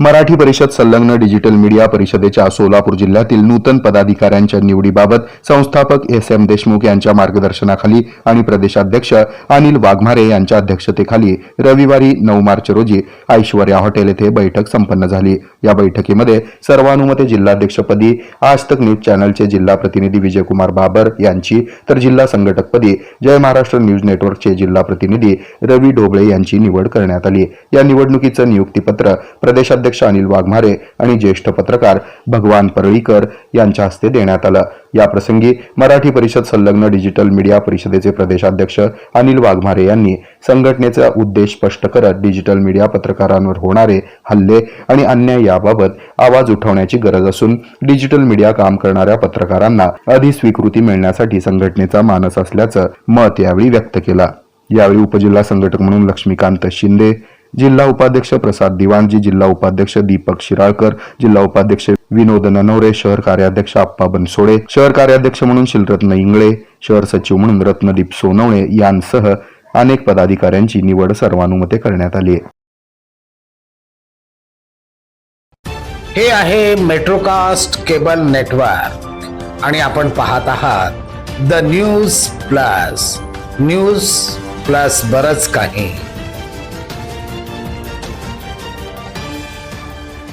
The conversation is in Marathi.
मराठी परिषद संलग्न डिजिटल मीडिया परिषदेच्या सोलापूर जिल्ह्यातील नूतन पदाधिकाऱ्यांच्या निवडीबाबत संस्थापक एस एम देशमुख यांच्या मार्गदर्शनाखाली आणि प्रदेशाध्यक्ष अनिल वाघमारे यांच्या अध्यक्षतेखाली रविवारी नऊ मार्च रोजी ऐश्वर्या हॉटेल येथे बैठक संपन्न झाली. या बैठकीमध्ये सर्वानुमते जिल्हाध्यक्षपदी आज तक न्यूज चॅनलचे जिल्हा प्रतिनिधी विजयकुमार बाबर यांची तर जिल्हा संघटकपदी जय महाराष्ट्र न्यूज नेटवर्कचे जिल्हा प्रतिनिधी रवी ढोबळे यांची निवड करण्यात आली. या निवडणुकीचं नियुक्तीपत्र प्रदेशाध्यक्ष अध्यक्ष अनिल वाघमारे आणि ज्येष्ठ पत्रकार भगवान परळीकर यांच्या हस्ते देण्यात आलं. याप्रसंगी मराठी परिषद संलग्न डिजिटल मीडिया परिषदेचे प्रदेशाध्यक्ष अनिल वाघमारे यांनी संघटनेचा उद्देश स्पष्ट करत डिजिटल मीडिया पत्रकारांवर होणारे हल्ले आणि अन्याय याबाबत आवाज उठवण्याची गरज असून डिजिटल मीडिया काम करणाऱ्या पत्रकारांना अधिस्वीकृती मिळण्यासाठी संघटनेचा मानस असल्याचं मत यावेळी व्यक्त केला. यावेळी उपजिल्हा संघटक म्हणून लक्ष्मीकांत शिंदे जिल्हा उपाध्यक्ष प्रसाद दिवाणजी जिल्हा उपाध्यक्ष दीपक शिराळकर जिल्हा उपाध्यक्ष विनोद ननवरे शहर कार्याध्यक्ष आप्पा बनसोडे शहर कार्याध्यक्ष म्हणून शिलरत्न इंगळे शहर सचिव म्हणून रत्नदीप सोनवणे यांसह अनेक पदाधिकाऱ्यांची निवड सर्वानुमते करण्यात आली आहे. हे आहे मेट्रोकास्ट केबल नेटवर्क आणि आपण पाहत आहात the news plus news plus बरच काही.